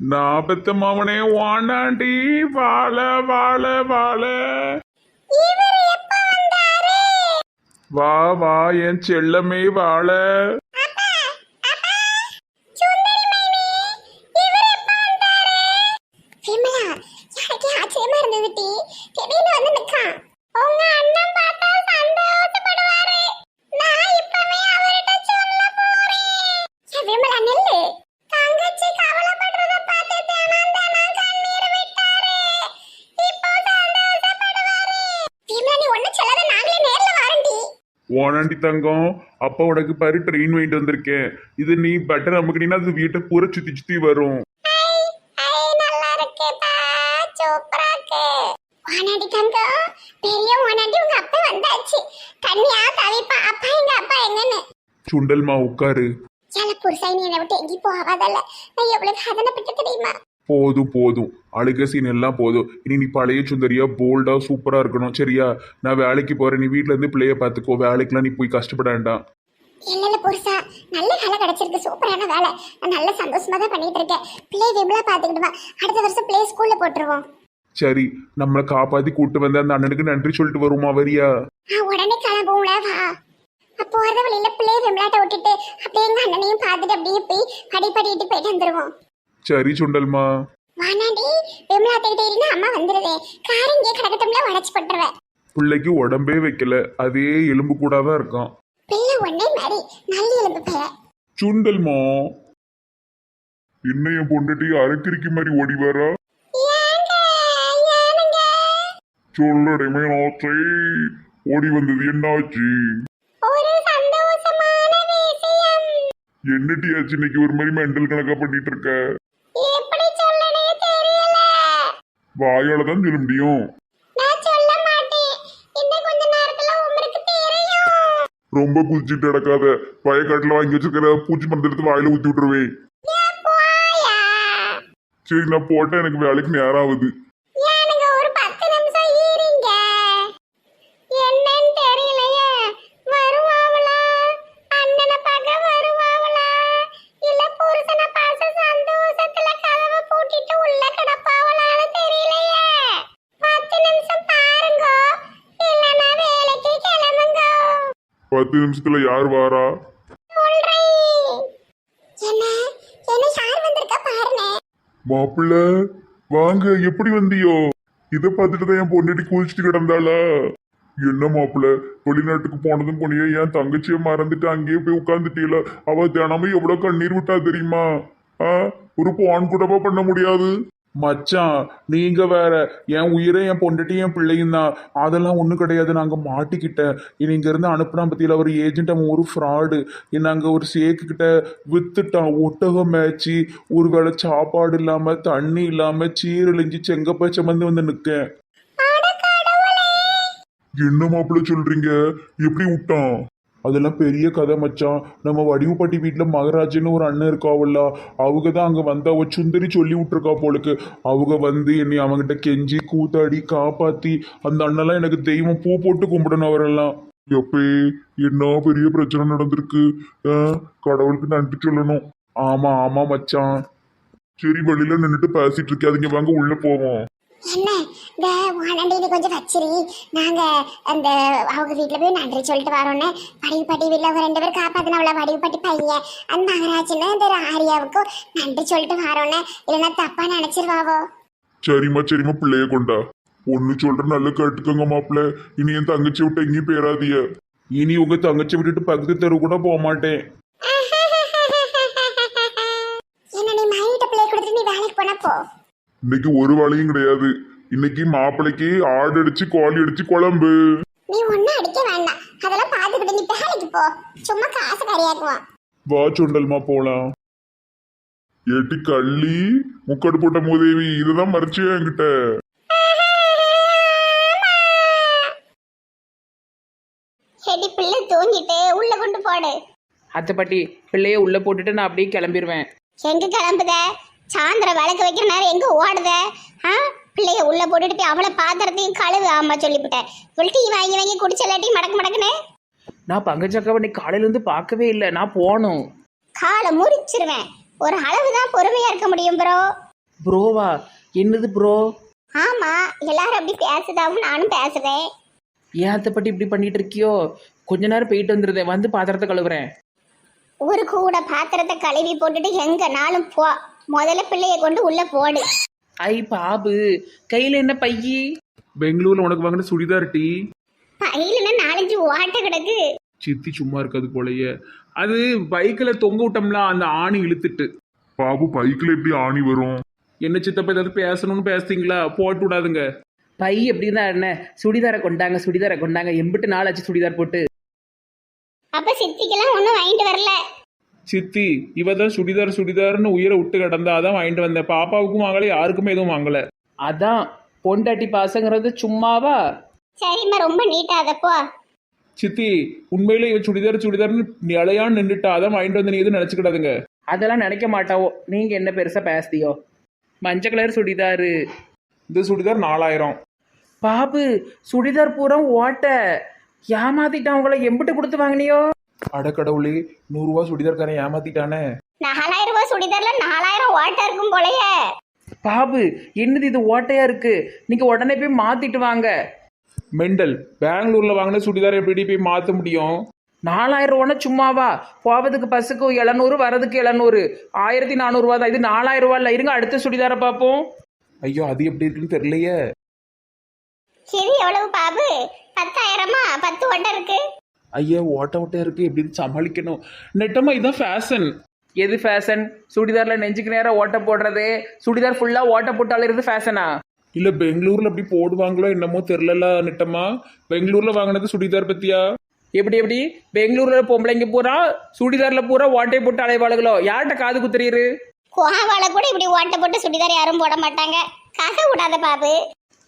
நான் பெத்த மாமனே வாண்டாண்டி வாழ வாழ வாழ. வா வா என் செல்லமே வாழ. ஓனாண்டி தங்கம் அப்பா உனக்கு பாரு ட்ரெயின் வாங்கிட்டு வந்திருக்கேன் இது நீ பட்டன் அமுக்கினீங்கன்னா அது வீட்டை பூரா சுத்தி சுத்தி வரும். வானாடி தங்கம், பெரிய வானாடி உங்க அப்பா வந்தாச்சு. தனியா தவிப்பான். அப்பா எங்க அப்பா எங்கன்னு? சுண்டல்மா உட்காரு ஏல புருஷன் நீ என்னை விட்டு எங்கேயும் போகாதல்ல. நான் எவ்வளவு சாதனைப்பட்டு தெரியுமா? போதும் போதும். அழுக சீன் எல்லாம் போதும். இனி நீ பழைய சுந்தரியா போல்டா சூப்பரா இருக்கணும். சரியா? நான் வேலைக்கு போறேன். நீ வீட்ல இருந்து பிள்ளைய பாத்துக்கோ வேலைக்கெல்லாம் நீ போய் கஷ்டப்பட வேண்டாம். இல்ல, புருஷா. நல்ல வேலை கிடைச்சிருக்கு. சூப்பரான வேலை. நான் நல்ல சந்தோஷமா தான் பண்ணிட்டு இருக்கேன். பிள்ளை விமலா பாத்துக்கிட்டு வா. அடுத்த வருஷம் பிள்ளை ஸ்கூல்ல போட்டுருவோம். சரி நம்மளை காப்பாத்தி கூட்டு வந்த அந்த அண்ணனுக்கு நன்றி சொல்லிட்டு வருமா வரியா? உடனே கிளம்புவோம்ல வா. அப்போ போற வழியில பிள்ளை விமலாட்ட விட்டுட்டு அப்படியே எங்க அண்ணனையும் பார்த்துட்டு அப்படியே போய் படிப்படிட்டு போயிட்டு வந்துருவோம். சரி சுண்டல்மா. வானாடி விமலா தேடி அம்மா வந்துருவேன் கார் இங்கே கிடக்கட்டும்ல உடச்சு போட்டுருவேன் பிள்ளைக்கு உடம்பே வைக்கல. அதே எலும்பு கூடாதான் இருக்கான். பிள்ளை ஒன்னே மாதிரி நல்ல எலும்பு பிள்ளை சுண்டல்மா. என்ன என் பொண்டாட்டி அரைக்கிறிக்கு மாதிரி ஓடி வரா சொல்லடைமை நாச்சை ஓடி வந்தது என்னாச்சு? என்னட்டி ஆச்சு இன்னைக்கு ஒரு மாதிரி மெண்டல் கணக்கா பண்ணிட்டு இருக்க எப்படி சொல்லனே தெரியல வாயால தான் சொல்ல முடியும் ரொம்ப குதிச்சுட்டு நடக்காத வயக்காட்டுல வாங்கி வச்சிருக்கிற பூச்சி மருந்து எடுத்து வாயில ஊத்தி விட்டுருவேன். சரி நான் போட்டேன் எனக்கு வேலைக்கு நேரம் ஆகுது. பத்து நிமிஷத்துல யார் வாரா? மாப்பிள்ள வாங்க எப்படி வந்தியோ? இத பார்த்துட்டு தான் என் பொண்டாட்டி குளிச்சுட்டு கிடந்தாளா. என்ன மாப்பிள்ள வெளிநாட்டுக்கு போனதும் போனியே என் தங்கச்சியை மறந்துட்டு அங்கேயே போய் உட்காந்துட்டீல அவ தினமும் எவ்வளவு கண்ணீர் விட்டா தெரியுமா? ஆ? ஒரு பான் கூடவா பண்ண முடியாது? மச்சான் நீங்க வேற என் உயிரை என் பொண்டாட்டி என் பிள்ளையும் தான். அதெல்லாம் ஒன்றும் கிடையாது. நாங்க மாட்டிக்கிட்டேன். இங்க இருந்து அனுப்புனா பத்தியில ஒரு ஏஜென்ட் அவன் ஒரு ஃப்ராடு நாங்க ஒரு சேக்கு கிட்ட வித்துட்டான் ஒட்டகம் மேய்ச்சி ஒருவேளை சாப்பாடு இல்லாம தண்ணி இல்லாம சீரழிஞ்சு செங்கப்ப சுமந்து வந்து கடவுளே. என்ன மாப்பிள்ள சொல்றீங்க? எப்படி விட்டான்? அதெல்லாம் பெரிய கதை மச்சான். நம்ம வடிவுப்பட்டி வீட்டில் மகராஜன்னு ஒரு அண்ணன் இருக்காவல்ல அவங்க தான் அங்கே வந்த. அவ சுந்தரி சொல்லி விட்ருக்கா போலுக்கு. அவங்க வந்து என்னை அவங்ககிட்ட கெஞ்சி கூத்தாடி காப்பாற்றி அந்த அண்ணெல்லாம் எனக்கு தெய்வம் பூ போட்டு கும்பிடணும் அவரெல்லாம். எப்பே என்ன பெரிய பிரச்சனை நடந்திருக்கு? கடவுளுக்கு நன்றி சொல்லணும். ஆமா ஆமாம் மச்சான். சரி வெளியில நின்றுட்டு பேசிட்டு அதுங்க வாங்க உள்ளே போவோம். என்ன? இந்த வானண்டியை கொஞ்சம் வச்சிரு. நாங்க அந்த அவங்க வீட்டுல போய் நன்றி சொல்லிட்டு வரோன்னு. படிவு பாட்டி வீட்ல அவங்க ரெண்டு பேரும் காப்பாத்தினவள படிவு பாட்டி பையன். அந்த மகராஜன்னு இந்த ஆரியாவுக்கும் நன்றி சொல்லிட்டு வரோன்னு. இல்லைன்னா தப்பா நினைச்சிருவாவோ? சரிம்மா சரிம்மா பிள்ளைய கொண்டா. ஒன்னு சொல்ற நல்ல கேட்டுக்கோங்க மாப்பிள்ள. இனி என் தங்கச்சி விட்டு எங்கேயும் பேராதிய இனி உங்க தங்கச்சி விட்டுட்டு பக்கத்து தெரு கூட போக மாட்டேன் என்ன நீ மைனிட்ட பிள்ளை கொடுத்துட்டு நீ வேலைக்கு போனா போ இன்னைக்கு ஒரு வேலையும் கிடையாது. இன்னைக்கு மாப்பிள்ளைக்கு ஆடு அடிச்சு கோழி அடிச்சு குழம்பு. நீ ஒன்னும் அடிக்க வேண்டாம். அதெல்லாம் பார்த்துக்கிட்டு நீ வேலைக்கு போ. சும்மா காசு கறியாக்குவான் வா சுண்டல்மா போலாம். ஏட்டி கள்ளி முக்காடு போட்ட மூதேவி இதுதான் மறைச்சியா என்கிட்ட. செடி பிள்ளை தூங்கிட்டு. உள்ள கொண்டு போடு. அத்தைப்பாட்டி பிள்ளைய உள்ளே போட்டுட்டு நான் அப்படியே கிளம்பிடுவேன் எங்க கிளம்புத? சாயந்தரம் விளக்கு வைக்கிற நேரம் எங்க ஓடுத? ஆ? பிள்ளைய உள்ள போட்டுட்டு போய் அவளை பாத்திரத்தையும் கழுவு ஆமா சொல்லிவிட்டேன். இவள் டீ வாங்கி வாங்கி குடிச்சலாட்டி மடக்கு மடக்குன்னு? நான் பங்கஜக்காவை இன்னைக்கு காலையிலேருந்து பார்க்கவே இல்லை. நான் போகணும். காலை முறிச்சிருவேன். ஒரு அளவு தான் பொறுமையா இருக்க முடியும் ப்ரோ ப்ரோவா? என்னது ப்ரோ? ஆமா எல்லாரும் அப்படி பேசுதாவும் நானும் பேசுவேன் பற்றி இப்படி பண்ணிட்டு இருக்கியோ? கொஞ்ச நேரம் போயிட்டு வந்துருந்தேன் வந்து பாத்திரத்தை கழுவுறேன். ஒரு கூட பாத்திரத்தை கழுவி போட்டுட்டு எங்கனாலும் போ. முதல்ல பிள்ளைய கொண்டு உள்ள போடு. ஐ பாபு கையில் என்ன பையி பெங்களூர்ல உனக்கு வாங்கின சுடிதார் டீ. பையில நாலஞ்சு ஓட்டை கிடக்கு? சித்தி சும்மா இருக்காது போலயே. அது பைக்ல தொங்க விட்டோம்ல அந்த ஆணி இழுத்துட்டு. பாபு பைக்ல எப்படி ஆணி வரும்? என்ன சித்தப்ப ஏதாவது பேசணும்னு பேசுறீங்களா? போட்டு விடாதுங்க. பை எப்படின்னா என்ன? சுடிதாரை கொண்டாங்க சுடிதாரை கொண்டாங்க. எம்பிட்டு நாள் ஆச்சு சுடிதார் போட்டு. அப்ப சித்திக்கெல்லாம் ஒண்ணும் வாங்கிட்டு வரல. சித்தி இவ தான் சுடிதார் சுடிதார்னு உயிரை விட்டு கிடந்தா அதான் வாங்கிட்டு வந்தேன். பாப்பாவுக்கும் வாங்கல யாருக்குமே எதுவும் வாங்கல. அதான் பொண்டாட்டி பாசங்கிறது சும்மாவா? சரிம்மா ரொம்ப நீட்டா அதப்போ சித்தி உண்மையில இவ சுடிதார் சுடிதார்னு நிலையான்னு நின்றுட்டா அதான் வாங்கிட்டு வந்து நீ எதுவும் நினைச்சுக்கிடாதுங்க. அதெல்லாம் நினைக்க மாட்டாவோ. நீங்க என்ன பெருசா பேசுதியோ? மஞ்சள் கலர் சுடிதாரு. இந்த சுடிதார் நாலாயிரம். பாபு சுடிதார் பூரா ஓட்ட. ஏமாத்திட்டான் உங்களை எம்பிட்டு கொடுத்து வாங்கினியோ? அடக்கடவுளே நூறுரூவா சுடிதார்காரன் ஏமாத்திட்டானே. நாலாயிரம் ரூபாய் சுடிதார்ல நாலாயிரம் ஓட்டை இருக்கும் போலயே. பாபு என்னது இது ஓட்டையா இருக்கு? நீங்க உடனே போய் மாத்திட்டு வாங்க. மெண்டல் பெங்களூர்ல வாங்கின சுடிதார் எப்படி போய் மாத்த முடியும்? நாலாயிரம் ரூபானா சும்மாவா? போவதுக்கு பஸ்ஸுக்கு எழுநூறு வரதுக்கு எழுநூறு. ஆயிரத்தி நானூறுவா தான். இது நாலாயிரம் ரூபா இல்லை இருங்க அடுத்த சுடிதாரை பார்ப்போம். ஐயோ அது எப்படி இருக்குன்னு தெரியலையே. இது எவ்வளவு பாபு? பத்தாயிரமா? பத்து ஓட்டை இருக்கு. ஐயா ஓட்ட ஓட்ட இருக்கு? எப்படி சமாளிக்கணும்? நெட்டமா இதுதான் ஃபேஷன் எது ஃபேஷன் சுடிதார்ல நெஞ்சுக்கு நேரம் ஓட்ட போடுறது. சுடிதார் ஃபுல்லா ஓட்ட போட்டாலும் இருந்து ஃபேஷனா இல்ல பெங்களூர்ல அப்படி போடுவாங்களோ என்னமோ தெரியல நெட்டமா பெங்களூர்ல வாங்கினது சுடிதார் பத்தியா? எப்படி எப்படி? பெங்களூர்ல பொம்பளைங்க பூரா சுடிதார்ல பூரா ஓட்டை போட்டு அலைவாளுகளோ? யார்கிட்ட காது குத்துறீரு? கோவால கூட இப்படி ஓட்டை போட்டு சுடிதார் யாரும் போட மாட்டாங்க. கச விடாத பாபு.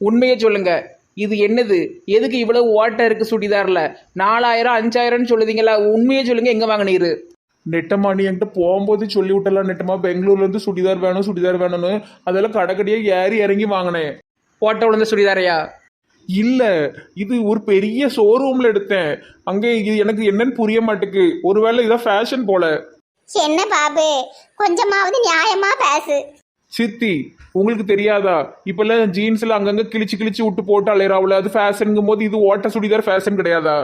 உண்மையை சொல்லுங்க. இது என்னது? எதுக்கு இவ்வளவு ஓட்டை இருக்கு சுடிதார்ல? நாலாயிரம் அஞ்சாயிரம்னு சொல்லுதீங்களா? உண்மையை சொல்லுங்க எங்க வாங்கினீரு? நெட்டமா நீ என்கிட்ட போகும்போது சொல்லி விட்டலாம் நெட்டமா பெங்களூர்ல இருந்து சுடிதார் வேணும் சுடிதார் வேணும்னு. அதெல்லாம் கடைக்கடியே ஏறி இறங்கி வாங்கினேன். ஓட்ட விழுந்த சுடிதாரையா? இல்ல இது ஒரு பெரிய ஷோரூம்ல எடுத்தேன். அங்க இது எனக்கு என்னன்னு புரிய மாட்டுக்கு. ஒருவேளை இதான் ஃபேஷன் போல. என்ன பாபு? கொஞ்சமாவது நியாயமா பேசு. சித்தி உங்களுக்கு தெரியாதா? இப்பெல்லாம் ஜீன்ஸ்ல அங்கங்க கிழிச்சு கிழிச்சு விட்டு போட்டு அலையறாவுல. அது ஃபேஷனுங்கும் போது இது ஓட்ட சுடிதார் ஃபேஷன் கிடையாதா?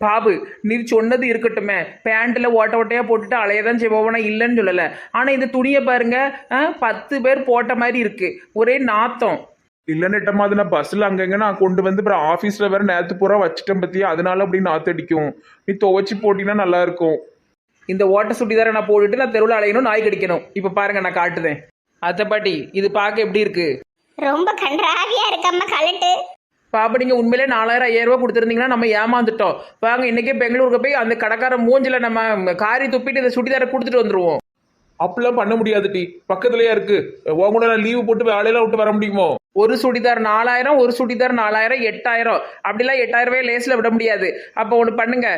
பாபு நீ சொன்னது இருக்கட்டுமே. பேண்ட்ல ஓட்ட ஓட்டையா போட்டுட்டு அலையதான் செய்வோம்னா இல்லைன்னு சொல்லல. ஆனா இந்த துணியை பாருங்க ஆ, பத்து பேர் போட்ட மாதிரி இருக்கு. ஒரே நாத்தம். இல்ல நெட்டமா அது நான் பஸ்ல அங்கங்க நான் கொண்டு வந்து அப்புறம் ஆபீஸ்ல வேற நேத்து பூரா வச்சுட்டேன் பத்தியா? அதனால அப்படி நாத்தடிக்கும் நீ துவைச்சு போட்டீங்கன்னா நல்லா இருக்கும். இந்த ஓட்ட சுடிதாரை நான் போட்டுட்டு நான் தெருவில் அலையணும் நாய் கடிக்கணும். இப்போ பாருங்க நான் காட்டுதேன். அத்தை பாட்டி இது பார்க்க எப்படி இருக்கு? ரொம்ப கன்றாவியா இருக்கம்மா கழட்டு பாப்பா நீங்க உண்மையிலே நாலாயிரம் ஐயாயிரம் ரூபாய் கொடுத்துருந்தீங்கன்னா நம்ம ஏமாந்துட்டோம். வாங்க இன்னைக்கே பெங்களூருக்கு போய் அந்த கடைக்கார மூஞ்சில நம்ம காரி துப்பிட்டு இந்த சுடிதாரை கொடுத்துட்டு வந்துருவோம். அப்படிலாம் பண்ண முடியாது டி. பக்கத்துலயா இருக்கு. உன் கூட நான் லீவு போட்டு வேலையெல்லாம் விட்டு வர முடியுமோ? ஒரு சுடிதார் நாலாயிரம் ஒரு சுடிதார் நாலாயிரம் எட்டாயிரம். அப்படிலாம் எட்டாயிரம் ரூபாய் லேஸில் விட முடியாது. அப்போ ஒன்று பண்ணுங்க.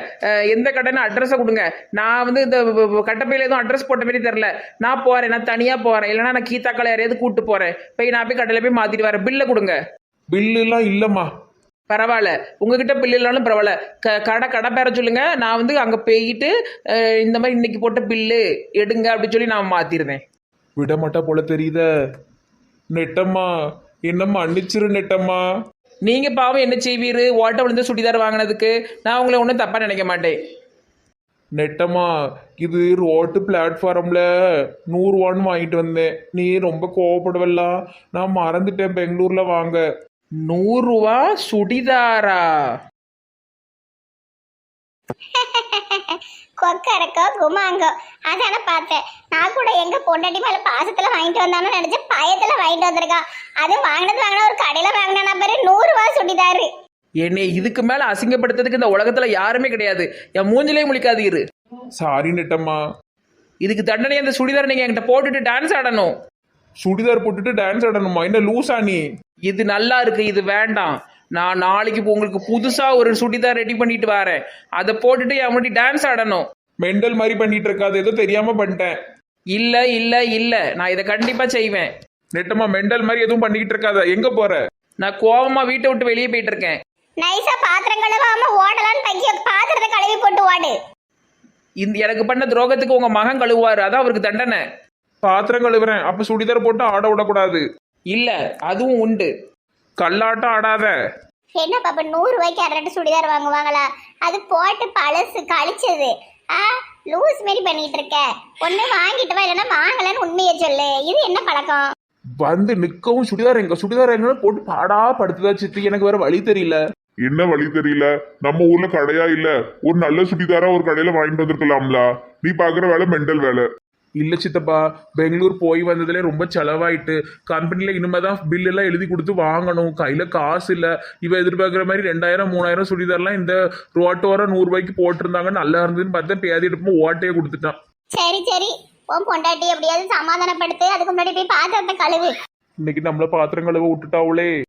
எந்த கடைன்னு அட்ரஸை கொடுங்க. நான் வந்து இந்த கட்டப்பையில எதுவும் அட்ரஸ் போட்ட மாதிரி தெரில நான் போகிறேன் நான் தனியாக போகிறேன் இல்லைன்னா நான் கீதாக்களை யாரையாவது கூப்பிட்டு போகிறேன் போய் நான் போய் கடையில் போய் மாற்றிட்டு வரேன். பில்லை கொடுங்க. பில்லு எல்லாம் இல்லம்மா. பரவாயில்ல. உங்ககிட்ட பில் இல்லைனாலும் பரவாயில்ல. க கடை கடை பேர சொல்லுங்க. நான் வந்து அங்கே போயிட்டு இந்த மாதிரி இன்னைக்கு போட்ட பில்லு எடுங்க அப்படின்னு சொல்லி நான் மாற்றிடுவேன் விட மாட்டா போல தெரியுத. நெட்டம்மா. என்னம்மா அன்னிச்சிரு நெட்டம்மா. நீங்க பாவம் என்ன செய்வீரு? ஓட்ட விழுந்து சுடிதார் வாங்கினதுக்கு நான் உங்களை ஒன்றும் தப்பா நினைக்க மாட்டேன். நெட்டம்மா இது ரோட்டு பிளாட்ஃபார்ம்ல நூறுவான்னு வாங்கிட்டு வந்தேன். நீ ரொம்ப கோவப்படுவல்லாம் நான் மறந்துட்டேன் பெங்களூர்ல வாங்க. நூறுரூவா சுடிதாரா? கொக்கரக்கோ குமாங்கோ. அதான பார்த்தேன். நான் கூட எங்க பொண்டாட்டி மேல பாசத்துல வாங்கிட்டு வந்தானு நினைச்சு பயத்துல வாங்கிட்டு வந்திருக்கான் அது வாங்கினது வாங்கின ஒரு கடையில வாங்கினா பாரு நூறு ரூபாய் சுடிதாரு என்னை இதுக்கு மேல அசிங்கப்படுத்துறதுக்கு இந்த உலகத்துல யாருமே கிடையாது. என் மூஞ்சிலே முழிக்காது இரு. சாரி நெட்டம்மா. இதுக்கு தண்டனை அந்த சுடிதார் நீங்க என்கிட்ட போட்டுட்டு டான்ஸ் ஆடணும். சுடிதார் போட்டுட்டு டான்ஸ் ஆடணுமா? என்ன லூசா நீ? இது நல்லா இருக்கு இது வேண்டாம். நான் நாளைக்கு இப்போ உங்களுக்கு புதுசா ஒரு சுடிதார் ரெடி பண்ணிட்டு வரேன். அதை போட்டுட்டு என் முன்னாடி டான்ஸ் ஆடணும். மெண்டல் மாதிரி பண்ணிட்டு இருக்காது. ஏதோ தெரியாம பண்ணிட்டேன். இல்ல இல்ல இல்ல. நான் இதை கண்டிப்பா செய்வேன். நெட்டம்மா மெண்டல் மாதிரி எதுவும் பண்ணிக்கிட்டு இருக்காத. எங்க போற? நான் கோவமா வீட்டை விட்டு வெளியே போயிட்டு இருக்கேன். நைஸா பாத்திரம் கழுவாம ஓடலான்னு பைக்கிய பாத்திரத்தை கழுவி போட்டு ஓடு. இந்த எனக்கு பண்ண துரோகத்துக்கு உங்க மகன் கழுவுவாரு. அதான் அவருக்கு தண்டனை. பாத்திரம் கழுவுறேன். அப்ப சுடிதார் போட்டு ஆட விடக்கூடாது. இல்ல அதுவும் உண்டு. கல்லாட்டம் ஆடாத. என்ன பாப்பா நூறு ரூபாய்க்கு அரை சுடிதார் வாங்குவாங்களா? அது போட்டு பழசு கழிச்சது. ஆ லூஸ் மாரி பண்ணிட்டு இருக்க. ஒண்ணு வாங்கிட்டு வா இல்லைன்னா வாங்கலன்னு உண்மையை சொல்லு. இது என்ன பழக்கம்? வந்து நிக்கவும் சுடிதார் எங்க சுடிதார் எங்க போட்டு பாடா படுத்துதா சித்தி. எனக்கு வேற வழி தெரியல. என்ன வழி தெரியல? நம்ம ஊர்ல கடையா இல்ல? ஒரு நல்ல சுடிதாரா ஒரு கடையில வாங்கிட்டு வந்திருக்கலாம்ல. நீ பாக்குற வேலை மெண்டல் வேலை. இல்ல சித்தப்பா பெங்களூர் போய் வந்ததுல ரொம்ப செலவாயிட்டு கம்பெனில இனிமே தான் பில் எல்லாம் எழுதி கொடுத்து வாங்கணும். கையில காசு இல்ல. இவ எதிர்பார்க்குற மாதிரி ரெண்டாயிரம் மூணாயிரம் சுடிதார்லாம் இந்த ரோட்டோரம் நூறு ரூபாய்க்கு போட்டிருந்தாங்க. நல்லா இருந்ததுன்னு பார்த்தா பேதி எடுப்போம் ஓட்டையே கொடுத்துட்டான். சரி சரி. உன் பொண்டாட்டி எப்படியாவது சமாதானப்படுத்து. அதுக்கு முன்னாடி போய் பாத்திரத்தை கழுவு. இன்னைக்கு நம்மள பாத்திரம் கழுவ விட்டுட்டாவுளே.